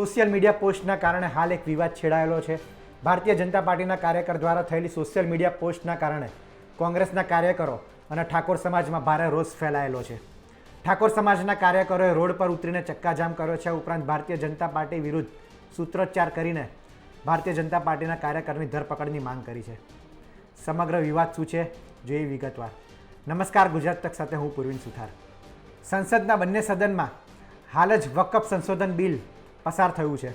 Social media પોસ્ટના કારણે હાલ એક વિવાદ છેડાયેલો છે. ભારતીય જનતા પાર્ટીના કાર્યકર દ્વારા થયેલી સોશિયલ મીડિયા પોસ્ટના કારણે કોંગ્રેસના કાર્યકરો અને ઠાકોર સમાજમાં ભારે રોષ ફેલાયેલો છે. ઠાકોર સમાજના કાર્યકરોએ રોડ પર ઉતરીને ચક્કાજામ કર્યો છે. ઉપરાંત ભારતીય જનતા પાર્ટી વિરુદ્ધ સૂત્રોચ્ચાર કરીને ભારતીય જનતા પાર્ટીના કાર્યકરની ધરપકડની માંગ કરી છે. સમગ્ર વિવાદ શું છે? જોઈએ વિગતવાર. નમસ્કાર, ગુજરાત તક સાથે હું પૂર્વિન સુથાર. સંસદના બંને સદનમાં હાલ જ વકફ સંશોધન બિલ પસાર થયું છે.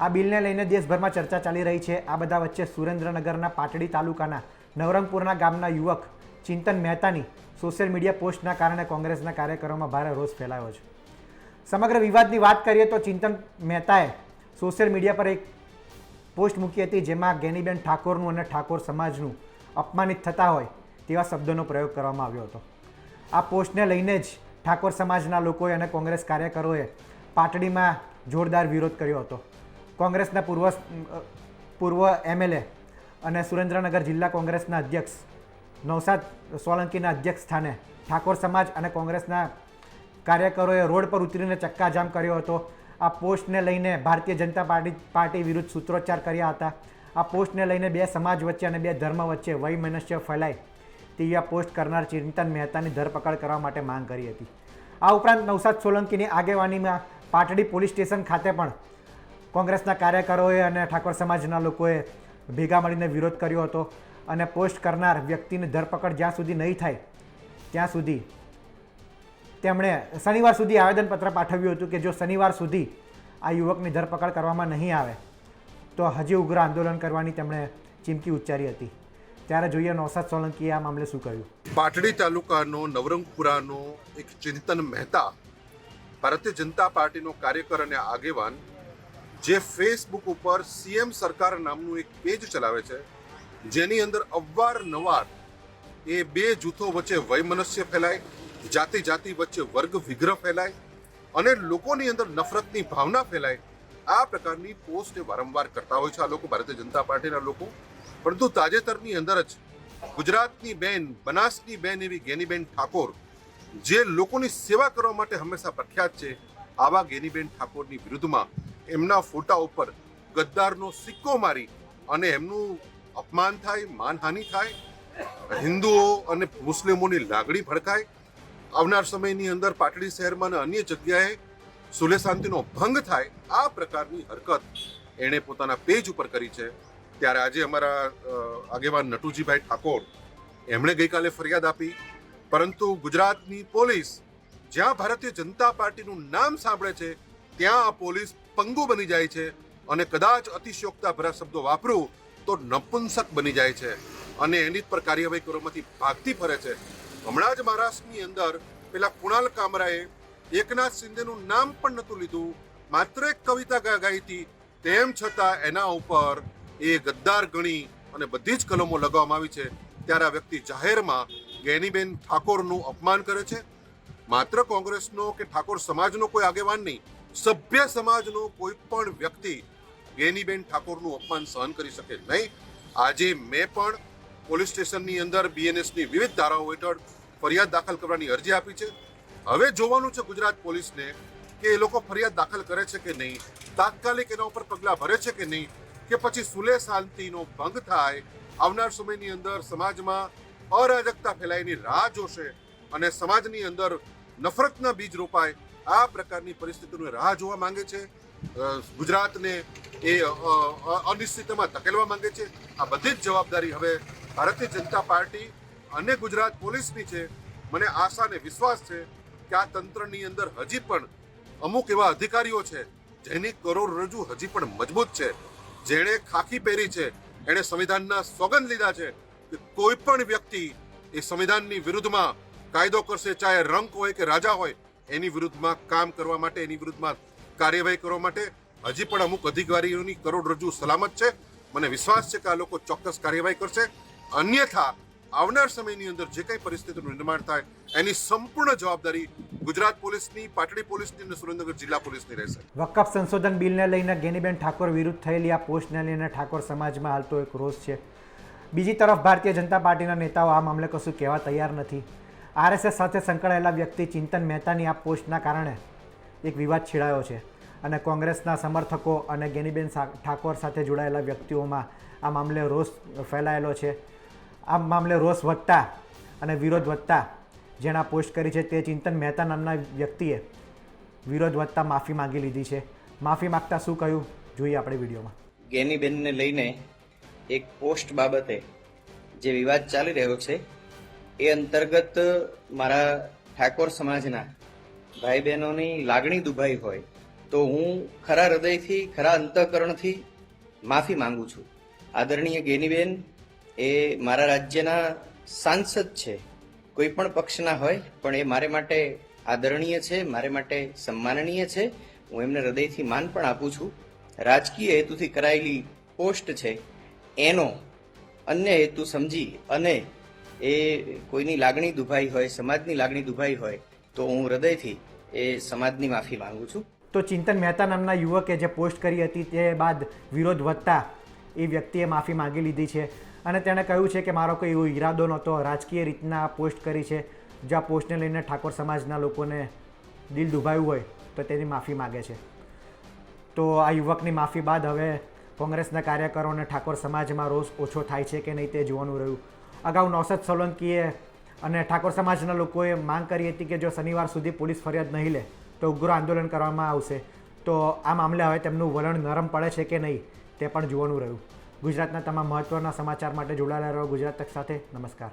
આ બિલને લઈને દેશભરમાં ચર્ચા ચાલી રહી છે. આ બધા વચ્ચે સુરેન્દ્રનગરના પાટડી તાલુકાના નવરંગપુરના ગામના યુવક ચિંતન મહેતાની સોશિયલ મીડિયા પોસ્ટના કારણે કોંગ્રેસના કાર્યકરોમાં ભારે રોષ ફેલાયો છે. સમગ્ર વિવાદની વાત કરીએ તો ચિંતન મહેતાએ સોશિયલ મીડિયા પર એક પોસ્ટ મૂકી હતી જેમાં ગેનીબેન ઠાકોરનું અને ઠાકોર સમાજનું અપમાનિત થતા હોય તેવા શબ્દોનો પ્રયોગ કરવામાં આવ્યો હતો. આ પોસ્ટને લઈને જ ઠાકોર સમાજના લોકોએ અને કોંગ્રેસ કાર્યકરોએ પાટડીમાં જોરદાર વિરોધ કર્યો હતો. કોંગ્રેસના પૂર્વ પૂર્વ એમએલએ અને સુરેન્દ્રનગર જિલ્લા કોંગ્રેસના અધ્યક્ષ નવસાદ સોલંકીના અધ્યક્ષ સ્થાને ઠાકોર સમાજ અને કોંગ્રેસના કાર્યકરોએ રોડ પર ઉતરીને ચક્કાજામ કર્યો હતો. આ પોસ્ટને લઈને ભારતીય જનતા પાર્ટી પાર્ટી વિરુદ્ધ સૂત્રોચ્ચાર કર્યા હતા. આ પોસ્ટને લઈને બે સમાજ વચ્ચે અને બે ધર્મ વચ્ચે વૈમનસ્ય ફેલાય તેવી આ પોસ્ટ કરનાર ચિંતન મહેતાની ધરપકડ કરવા માટે માંગ કરી હતી. આ ઉપરાંત નવસાદ સોલંકીની આગેવાનીમાં પાટડી પોલીસ સ્ટેશન ખાતે પણ કોંગ્રેસના કાર્યકરોએ અને ઠાકોર સમાજના લોકોએ ભેગા મળીને વિરોધ કર્યો હતો અને પોસ્ટ કરનાર વ્યક્તિની ધરપકડ જ્યાં સુધી નહીં થાય, ત્યાં સુધી તેમણે શનિવાર સુધી આવેદનપત્ર પાઠવ્યું હતું કે જો શનિવાર સુધી આ યુવકની ધરપકડ કરવામાં નહીં આવે, તો હજી ઉગ્ર આંદોલન કરવાની તેમણે ચીમકી ઉચ્ચારી હતી. ત્યારે જોઈએ નૌસાદ સોલંકીએ આ મામલે શું કહ્યું? પાટડી તાલુકાનો નવરંગપુરાનો એક ચિંતન મહેતા ભારતીય જનતા પાર્ટીનો કાર્યકર અને આગેવાન, જે ફેસબુક ઉપર સીએમ સરકાર નામનું એક પેજ ચલાવે છે, જેની અંદર અવારનવાર એ બે જૂથો વચ્ચે વયમનસ્ય ફેલાય જાતિ જાતિ વચ્ચે વર્ગ વિગ્રહ ફેલાય અને લોકોની અંદર નફરતની ભાવના ફેલાય, આ પ્રકારની પોસ્ટ વારંવાર કરતા હોય છે આ લોકો, ભારતીય જનતા પાર્ટીના લોકો. પરંતુ તાજેતરની અંદર જ ગુજરાતની બેન, બનાસની બેન એવી ગેનીબેન ઠાકોર જે લોકોની સેવા કરવા માટે હંમેશા પ્રખ્યાત છે, આવા ગેનીબેન ઠાકોરની વિરુદ્ધમાં એમના ફોટા ઉપર ગદ્દારનો સિક્કો મારી અને એમનું અપમાન થાય, માનહાનિ થાય, હિન્દુઓ અને મુસ્લિમોની લાગણી ભડકાય. આવનાર સમયની અંદર પાટડી શહેરમાં અને અન્ય જગ્યાએ સુલે શાંતિનો ભંગ થાય, આ પ્રકારની હરકત એણે પોતાના પેજ ઉપર કરી છે. ત્યારે આજે અમારા આગેવાન નટુજીભાઈ ઠાકોર એમણે ગઈકાલે ફરિયાદ આપી પરંતુ ગુજરાતની પોલીસ જ્યાં ભારતીય જનતા પાર્ટીનું નામ સાંભળે છે, ત્યાં આ પોલીસ પંગુ બની જાય છે અને કદાચ અતિશયોક્તા ભરા શબ્દો વાપરું તો નપુંસક બની જાય છે અને એની પર કાર્યવાહી કરવામાંથી ભાગતી ફરે છે. હમણાં જ મહારાષ્ટ્રની અંદર પેલા કુણાલ કામરાએ એકનાથ શિંદેનું નામ પણ નહોતું લીધું, માત્ર એક કવિતા ગાઈ હતી. તેમ છતાં એના ઉપર એ ગદ્દાર ગણી અને બધી જ કલમો લગાવવામાં આવી છે. ત્યારે આ વ્યક્તિ જાહેરમાં ગેનીબેન ઠાકોરનું અપમાન કરે છે? માત્ર કોંગ્રેસનો કે ઠાકોર સમાજનો કોઈ આગેવાન નહીં, સભ્ય સમાજનો કોઈ પણ વ્યક્તિ ગેનીબેન ઠાકોરનું અપમાન સહન કરી શકે નહીં. આજે મેં પણ પોલીસ સ્ટેશનની અંદર બીએનએસની વિવિધ ધારાઓ હેઠળ ફરિયાદ દાખલ કરવાની અરજી આપી છે. હવે જોવાનું છે ગુજરાત પોલીસને કે એ લોકો ફરિયાદ દાખલ કરે છે કે નહીં, તાત્કાલિક એના ઉપર પગલાં ભરે છે કે નહીં, કે પછી સુલે શાંતિનો ભંગ થાય, આવનાર સમયની અંદર સમાજમાં અરાજકતા ફેલાયની રાહ જોશે અને સમાજની અંદર નફરતના બીજ રોપાય, આ પ્રકારની પરિસ્થિતિની રાહ જોવા માંગે છે. ગુજરાતને એ અનિશ્ચિતમાં ધકેલવા માંગે છે. આ બધી જ જવાબદારી હવે ભારતીય જનતા પાર્ટી અને ગુજરાત પોલીસની છે. મને આશા અને વિશ્વાસ છે કે આ તંત્રની અંદર હજી પણ અમુક એવા અધિકારીઓ છે, જેની કરોડરજ્જુ હજી પણ મજબૂત છે. જેણે ખાખી પહેરી છે, એણે સંવિધાનના સોગંદ લીધા છે. કોઈ પણ વ્યક્તિ એ સંવિધાનની વિરુદ્ધમાં કાયદો કરશે, ચાહે રંક હોય કે રાજા હોય, એની વિરુદ્ધમાં કામ કરવા માટે, એની વિરુદ્ધમાં કાર્યવાહી કરવા માટે હજી પણ અમુક અધિકારીઓની કરોડરજ્જુ સલામત છે. મને વિશ્વાસ છે કે આ લોકો ચોક્કસ કાર્યવાહી કરશે. અન્યથા, આવનાર સમયની અંદર જે કંઈ પરિસ્થિતિનું નિર્માણ થાય, એની સંપૂર્ણ જવાબદારી ગુજરાત પોલીસની, પાટડી પોલીસની અને સુરેન્દ્રનગર જિલ્લા પોલીસની રહેશે. વકફ સંશોધન બિલને લઈને ગેનીબેન ઠાકોર વિરુદ્ધ થયેલી આ પોસ્ટને લઈને ઠાકોર સમાજમાં હાલતો એક રોષ છે. બીજી તરફ ભારતીય જનતા પાર્ટીના નેતાઓ આ મામલે કશું કહેવા તૈયાર નથી. આરએસએસ સાથે સંકળાયેલા વ્યક્તિ ચિંતન મહેતાની આ પોસ્ટના કારણે એક વિવાદ છેડાયો છે અને કોંગ્રેસના સમર્થકો અને ગેનીબેન ઠાકોર સાથે જોડાયેલા વ્યક્તિઓમાં આ મામલે રોષ ફેલાયેલો છે. આ મામલે રોષ વધતા અને વિરોધ વધતા આ પોસ્ટ કરી છે તે ચિંતન મહેતા નામના વ્યક્તિએ વિરોધ વધતા માફી માંગી લીધી છે. માફી માંગતા શું કહ્યું? જોઈએ આપણે વિડીયોમાં. ગેનીબેનને લઈને એક પોસ્ટ બાબતે જે વિવાદ ચાલી રહ્યો છે, એ અંતર્ગત મારા ઠાકોર સમાજના ભાઈ બહેનોની લાગણી દુભાઈ હોય, તો હું ખરા હૃદયથી, ખરા અંતઃકરણથી માફી માંગુ છું. આદરણીય ગેનીબેન, એ મારા રાજ્યના સાંસદ છે. કોઈ પણ પક્ષના હોય, પણ એ મારે માટે આદરણીય છે, મારે માટે સન્માનનીય છે. હું એમને હૃદયથી માન પણ આપું છું. રાજકીય હેતુથી કરાયેલી પોસ્ટ છે એનો અન્ય હેતુ સમજી અને એ કોઈની લાગણી દુભાઈ હોય, સમાજની લાગણી દુભાઈ હોય, તો હું હૃદયથી એ સમાજની માફી માંગુ છું. તો ચિંતન મહેતા નામના યુવકે જે પોસ્ટ કરી હતી તે બાદ વિરોધ વધતા એ વ્યક્તિએ માફી માંગી લીધી છે. અને તેણે કહ્યું છે કે મારો કોઈ એવો ઈરાદો નહોતો, રાજકીય રીતના પોસ્ટ કરી છે. જો આ પોસ્ટને લઈને ઠાકોર સમાજના લોકોને દિલ દુભાયું હોય, તો તેની માફી માગે છે. તો આ યુવકની માફી બાદ હવે કોંગ્રેસના કાર્યકરો અને ઠાકોર સમાજમાં રોષ ઓછો થાય છે કે નહીં તે જોવાનું રહ્યું. અગાઉ નૌસદ સોલંકીએ અને ઠાકોર સમાજના લોકોએ માંગ કરી હતી કે જો શનિવાર સુધી પોલીસ ફરિયાદ નહીં લે, તો ઉગ્ર આંદોલન કરવામાં આવશે. તો આ મામલે હવે તેમનું વલણ નરમ પડે છે કે નહીં તે પણ જોવાનું રહ્યું. ગુજરાતના તમામ મહત્ત્વના સમાચાર માટે જોડાયેલા રહો ગુજરાત તક સાથે. નમસ્કાર.